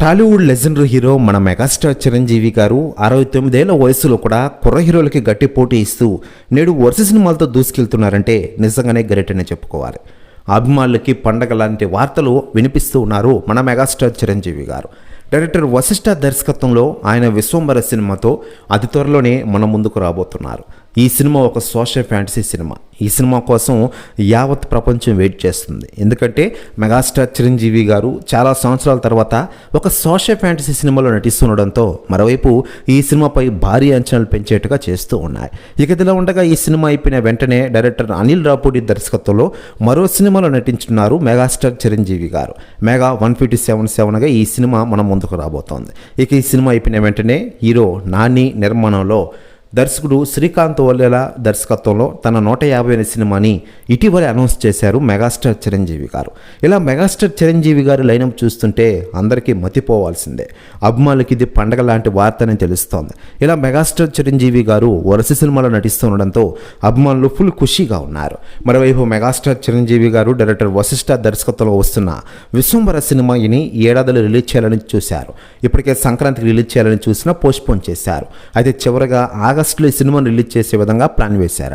Tollywood legendary hero మన megastar Chiranjeevi garu అరవై తొమ్మిదేళ్ళ వయసులో కూడా కుర్ర హీరోలకి గట్టి పోటీ ఇస్తూ నేడు వరుస సినిమాలతో దూసుకెళ్తున్నారంటే నిజంగానే గరిటనే చెప్పుకోవాలి. అభిమానులకి పండగ లాంటి వార్తలు వినిపిస్తూ ఉన్నారు మన మెగాస్టార్ చిరంజీవి గారు. డైరెక్టర్ వశిష్ఠ దర్శకత్వంలో ఆయన విశ్వంబర సినిమాతో అతి త్వరలోనే మన ముందుకు రాబోతున్నారు. ఈ సినిమా ఒక సోషల్ ఫ్యాంటసీ సినిమా. ఈ సినిమా కోసం యావత్ ప్రపంచం వెయిట్ చేస్తుంది. ఎందుకంటే మెగాస్టార్ చిరంజీవి గారు చాలా సంవత్సరాల తర్వాత ఒక సోషల్ ఫ్యాంటసీ సినిమాలో నటిస్తుండడంతో మరోవైపు ఈ సినిమాపై భారీ అంచనాలు పెంచేట్టుగా చేస్తూ ఉన్నాయి ఇక ఇదిలా ఉండగా ఈ సినిమా అయిపోయిన వెంటనే డైరెక్టర్ అనిల్ రాపూడి దర్శకత్వంలో మరో సినిమాలో నటించున్నారు megastar Chiranjeevi garu. Mega one fifty seven సెవెన్గా ఈ సినిమా మన ముందుకు రాబోతోంది. ఇక ఈ సినిమా అయిపోయిన వెంటనే హీరో నాని నిర్మాణంలో దర్శకుడు శ్రీకాంత్ వల్లెల దర్శకత్వంలో తన నూట యాభై సినిమాని ఇటీవల అనౌన్స్ చేశారు మెగాస్టార్ చిరంజీవి గారు. ఇలా మెగాస్టార్ చిరంజీవి గారు లైనప్ చూస్తుంటే అందరికీ మతిపోవాల్సిందే. అభిమానులకి ఇది పండగ లాంటి వార్తని తెలుస్తోంది. ఇలా మెగాస్టార్ చిరంజీవి గారు వరుస సినిమాలో నటిస్తుండడంతో అభిమానులు ఫుల్ ఖుషీగా ఉన్నారు. మరోవైపు మెగాస్టార్ చిరంజీవి గారు డైరెక్టర్ వశిష్ఠ దర్శకత్వంలో వస్తున్న విశ్వంబర సినిమాని ఏడాదిలో రిలీజ్ చేయాలని చూశారు. ఇప్పటికే సంక్రాంతికి రిలీజ్ చేయాలని చూసినా పోస్ట్పోన్ చేశారు. అయితే చివరగా ఆగస్టులో ఈ సినిమాను రిలీజ్ చేసే విధంగా ప్లాన్ వేశారు.